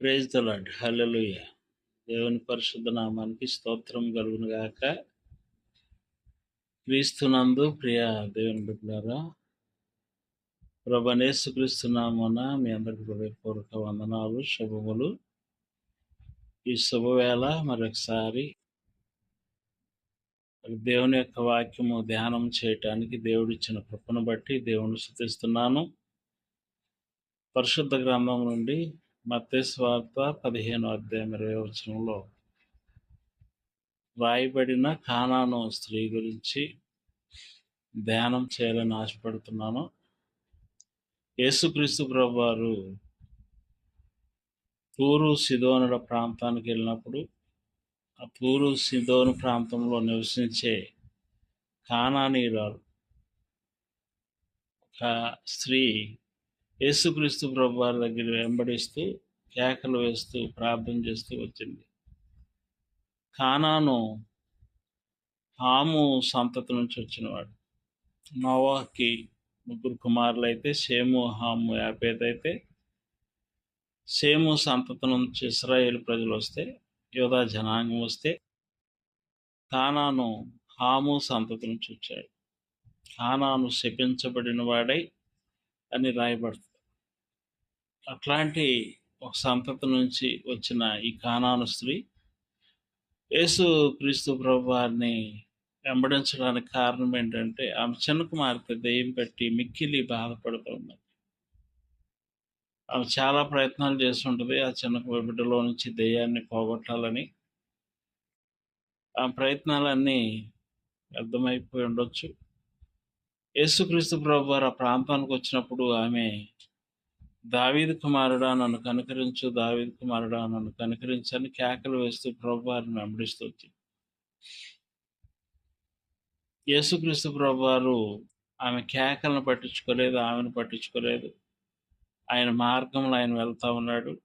Praise తలాడ్ lord దేవుని పరిశుద్ధ నామానికి స్తోత్రం కలుగును గాక. క్రీస్తునందు ప్రియ దేవుని బిడ్డారా ప్రభనేసు క్రీస్తునామన మీ అందరికి హృదయపూర్వక వందనాలు శుభములు. ఈ శుభవేళ మరొకసారి దేవుని యొక్క వాక్యము ధ్యానం చేయటానికి దేవుడిచ్చిన కృపను బట్టి దేవుని శుద్ధిస్తున్నాను పరిశుద్ధ గ్రంథం నుండి మత్తేశ్వార్త పదిహేను అధ్యాయం ఇరవై వచనంలో రాయబడిన కానాను స్త్రీ గురించి ధ్యానం చేయాలని ఆశపడుతున్నాను. యేసుక్రీస్తు ప్రభు వారు తూరు సిదోనుల ప్రాంతానికి వెళ్ళినప్పుడు ఆ తూరు సిదోను ప్రాంతంలో నివసించే కానానీరాలు ఒక స్త్రీ యేసుక్రీస్తు ప్రభు వారి దగ్గర వెంబడిస్తూ కేకలు వేస్తూ ప్రార్థన చేస్తూ వచ్చింది. కానాను హాము సంతతి నుంచి వచ్చినవాడు. నోవాకి ముగ్గురు కుమారులు అయితే సేము హాము యాపేత అయితే సేము సంతతి నుంచి ఇస్రాయేల్ ప్రజలు వస్తే యోధా జనాంగం వస్తే కానాను హాము సంతతి నుంచి వచ్చాడు. కానాను శపించబడిన వాడై అని రాయబడుతుంది. అట్లాంటి ఒక సంతతి నుంచి వచ్చిన ఈ కానాను స్త్రీ యేసు క్రీస్తు ప్రభు వారిని వెంబడించడానికి కారణం ఏంటంటే ఆమె చిన్న కుమార్తె దెయ్యం పెట్టి మిక్కిలి బాధపడుతున్నది ఆమె చాలా ప్రయత్నాలు చేస్తుంటుంది ఆ చిన్న బిడ్డలో నుంచి దెయ్యాన్ని పోగొట్టాలని. ఆ ప్రయత్నాలన్నీ వ్యర్థమైపోయి ఉండొచ్చు. యేసుక్రీస్తు ప్రభు వారు ఆ ప్రాంతానికి వచ్చినప్పుడు ఆమె దావీదు కుమారుడా నన్ను కనుకరించు దావీదు కుమారుడా నన్ను కనుకరించని కేకలు వేస్తూ ప్రభు వారిని వెంబడిస్తూ వచ్చింది యేసుక్రీస్తు ప్రభు వారు ఆమె కేకలను పట్టించుకోలేదు ఆమెను పట్టించుకోలేదు. ఆయన మార్గంలో ఆయన వెళ్తూ ఉన్నాడు.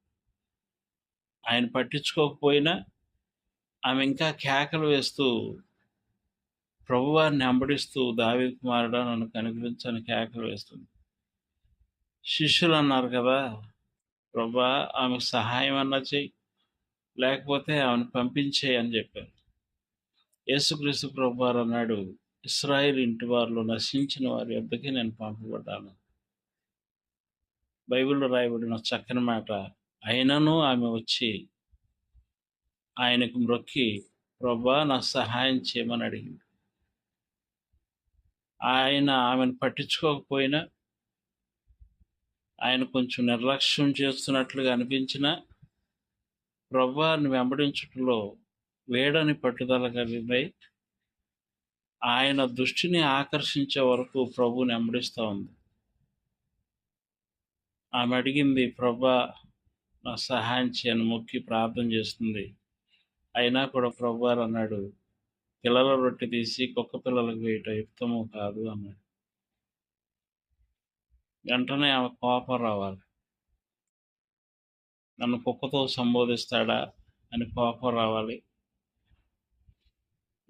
ఆయన పట్టించుకోకపోయినా ఆమె ఇంకా కేకలు వేస్తూ ప్రభువారిని వెంబడిస్తూ దావీ కుమారుడా నన్ను కనుగరించని కేకలు వేస్తుంది. శిష్యులు అన్నారు కదా! ప్రభా ఆమెకు సహాయం అన్నా చెయ్యి. లేకపోతే ఆమెను పంపించేయి అని చెప్పారు. యేసుక్రీస్తు ప్రభువారు అన్నాడు ఇస్రాయిల్ ఇంటి వారిలో నశించిన వారి వద్దకి నేను పంపబడ్డాను. బైబిల్లో రాయబడిన చక్కని మాట అయినను ఆమె వచ్చి ఆయనకు మ్రొక్కి ప్రభా నాకు సహాయం చేయమని అడిగింది. ఆయన ఆమెను పట్టించుకోకపోయినా ఆయన కొంచెం నిర్లక్ష్యం చేస్తున్నట్లుగా అనిపించిన ప్రభువారిని వెంబడించటంలో వేడని పట్టుదల కలిగినాయి ఆయన దృష్టిని ఆకర్షించే వరకు ప్రభుని వెంబడిస్తూ ఉంది. ఆమె అడిగింది ప్రభా నా సహాయం చేయను మొక్కి ప్రార్థన చేస్తుంది. అయినా కూడా ప్రభువారు అన్నాడు పిల్లల రొట్టె తీసి కుక్క పిల్లలకు వేయటం యుక్తము కాదు అన్నాడు. వెంటనే ఆమె కోపం రావాలి. నన్ను కుక్కతో సంబోధిస్తాడా అని కోపం రావాలి.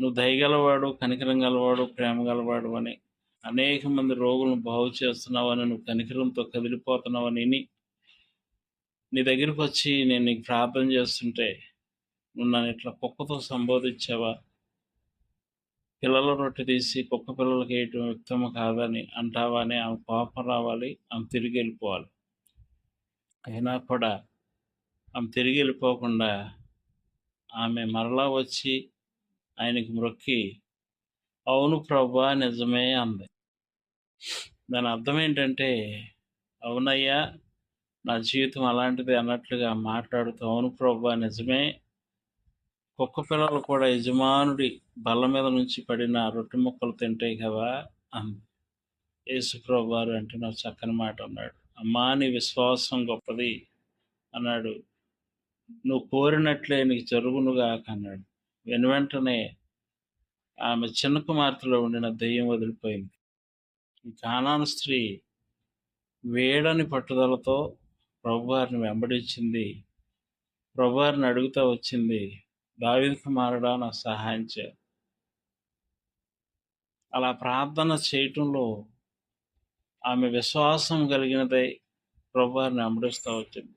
నువ్వు దయగలవాడు కనికరం గలవాడు ప్రేమ గలవాడు అని అనేక మంది రోగులను బాగు చేస్తున్నావని నువ్వు కనికరంతో కదిలిపోతున్నావని నీ దగ్గరికి వచ్చి నేను నీకు ప్రార్థన చేస్తుంటే నువ్వు నన్ను ఇట్లా కుక్కతో సంబోధించావా? పిల్లల రొట్టె తీసి కుక్క పిల్లలకి వేయటం యుక్తము కాదని అంటావా అని ఆమె కోపం రావాలి ఆమె తిరిగి వెళ్ళిపోవాలి. అయినా కూడా ఆమె తిరిగి వెళ్ళిపోకుండా ఆమె మరలా వచ్చి ఆయనకి మ్రొక్కి అవును ప్రభా నిజమే అంది. దాని అర్థం ఏంటంటే అవునయ్యా నా జీవితం అలాంటిది అన్నట్లుగా మాట్లాడుతూ అవును ప్రభా నిజమే కుక్క పిల్లలు కూడా యజమానుడి బల్ల మీద నుంచి పడిన రొట్టె ముక్కలు తింటాయి కదా అంది యేసుప్రభు గారు అంటే నాకు చక్కని మాట అన్నాడు. అమ్మా నీ విశ్వాసం గొప్పది అన్నాడు. నువ్వు కోరినట్లే నీకు జరుగునుగాక అన్నాడు. వెను వెంటనే ఆమె చిన్న కుమార్తెలో ఉండిన దెయ్యం వదిలిపోయింది. ఈ కానాను స్త్రీ వేడని పట్టుదలతో ప్రభువారిని వెంబడించింది. ప్రభువారిని అడుగుతూ వచ్చింది దావిద కుమారుడా నాకు సహాయం చే అలా ప్రార్థన చేయటంలో ఆమె విశ్వాసం కలిగినదై ప్రభువారిని వెంబడిస్తూ వచ్చింది.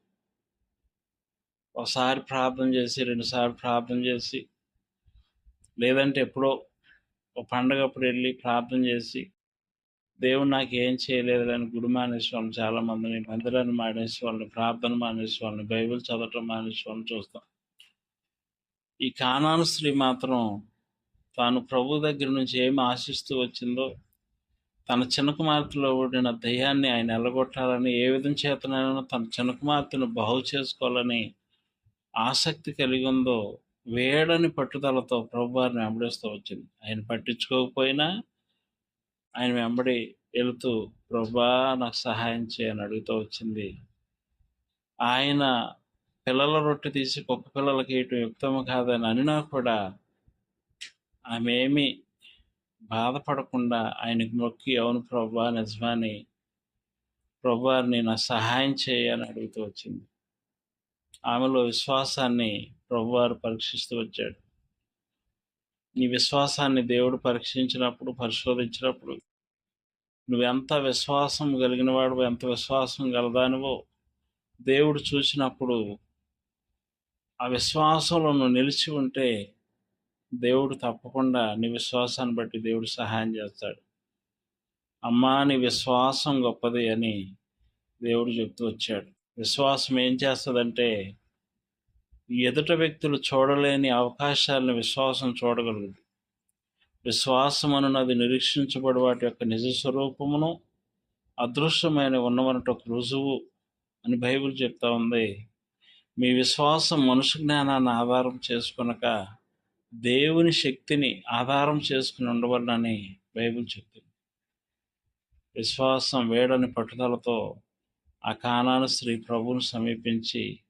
ఒకసారి ప్రార్థన చేసి రెండుసార్లు ప్రార్థన చేసి లేదంటే ఎప్పుడో ఒక పండగప్పుడు వెళ్ళి ప్రార్థన చేసి దేవుడు నాకు ఏం చేయలేదు అని గుడి మానేసి వాళ్ళని చాలా మందిని మందిరాన్ని మానేసి వాళ్ళని ప్రార్థన మానేసి వాళ్ళని బైబిల్ చదవటం మానేసి వాళ్ళని చూస్తాం. ఈ కానాను స్త్రీ మాత్రం తాను ప్రభు దగ్గర నుంచి ఏమి ఆశిస్తూ వచ్చిందో తన చిన్న కుమార్తెలో ఓడిన దయ్యాన్ని ఆయన ఎల్లగొట్టాలని ఏ విధం చేతనైనా తన చిన్న కుమార్తెను బాగు చేసుకోవాలని ఆసక్తి కలిగి ఉందో వేడని పట్టుదలతో ప్రభువారిని వెంబడిస్తూ వచ్చింది. ఆయన పట్టించుకోకపోయినా ఆయన వెంబడి వెళుతూ ప్రభా నాకు సహాయం చేయని అడుగుతూ వచ్చింది. ఆయన పిల్లల రొట్టె తీసి కుక్క పిల్లలకి ఇటు యుక్తము కాదని అనినా కూడా ఆమె బాధపడకుండా ఆయనకు మొక్కి అవును ప్రభా నిజమాని ప్రభువారిని నా సహాయం చేయని అడుగుతూ వచ్చింది. ఆమెలో విశ్వాసాన్ని ప్రభువారు పరీక్షిస్తూ వచ్చాడు. నీ విశ్వాసాన్ని దేవుడు పరీక్షించినప్పుడు పరిశోధించినప్పుడు నువ్వెంత విశ్వాసం కలిగినవాడు ఎంత విశ్వాసం గలదానివో దేవుడు చూసినప్పుడు ఆ విశ్వాసంలో నువ్వు నిలిచి ఉంటే దేవుడు తప్పకుండా నీ విశ్వాసాన్ని బట్టి దేవుడు సహాయం చేస్తాడు. అమ్మా నీ విశ్వాసం గొప్పది అని దేవుడు చెప్తూ వచ్చాడు. విశ్వాసం ఏం చేస్తుందంటే ఎదుట వ్యక్తులు చూడలేని అవకాశాలను విశ్వాసం చూడగలదు విశ్వాసం అనున్నది నిరీక్షించబడి వాటి యొక్క నిజ స్వరూపమును అదృశ్యమైన ఉన్నవనట ఒక రుజువు అని బైబిల్ చెప్తా ఉంది. మీ విశ్వాసం మనుషు జ్ఞానాన్ని ఆధారం చేసుకునక దేవుని శక్తిని ఆధారం చేసుకుని ఉండవలనని బైబిల్ చెప్తుంది. విశ్వాసం వేడని పట్టుదలతో ఆ కానాను శ్రీ ప్రభువును సమీపించి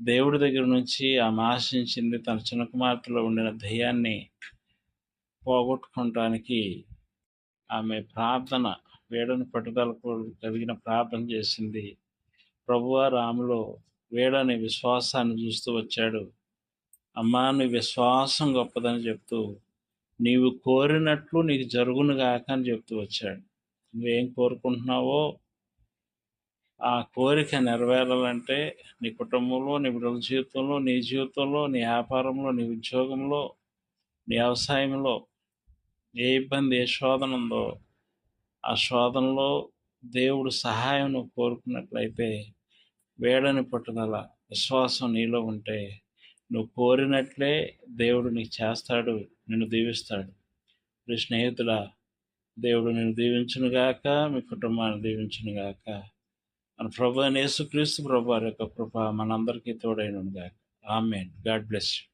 దేవుడి దగ్గర నుంచి ఆమె ఆశించింది తన చిన్న కుమార్తెలో ఉండిన ధ్యేయాన్ని పోగొట్టుకోవటానికి ఆమె ప్రార్థన వేడని పట్టుదలకు కలిగిన ప్రార్థన చేసింది. ప్రభువ రాములో వీడని విశ్వాసాన్ని చూస్తూ వచ్చాడు. అమ్మా నీ విశ్వాసం గొప్పదని చెప్తూ నీవు కోరినట్లు నీకు జరుగును గాక అని చెప్తూ వచ్చాడు. నువ్వేం కోరుకుంటున్నావో ఆ కోరిక నెరవేరాలంటే నీ కుటుంబంలో నీ బిడ్డల జీవితంలో నీ జీవితంలో నీ వ్యాపారంలో నీ ఉద్యోగంలో నీ వ్యవసాయంలో ఏ ఇబ్బంది ఏ శోధన ఉందో ఆ శోధనలో దేవుడు సహాయం నువ్వు కోరుకున్నట్లయితే వేడని పట్టుదల విశ్వాసం నీలో ఉంటే నువ్వు కోరినట్లే దేవుడు నీకు చేస్తాడు నిన్ను దీవిస్తాడు. మీ స్నేహితుల దేవుడు నేను దీవించునుగాక మీ కుటుంబాన్ని దీవించునుగాక. మన ప్రభు యేసుక్రీస్తు ప్రభు యొక్క కృప మనందరికీ తోడైన గాక ఆమెన్. God bless you.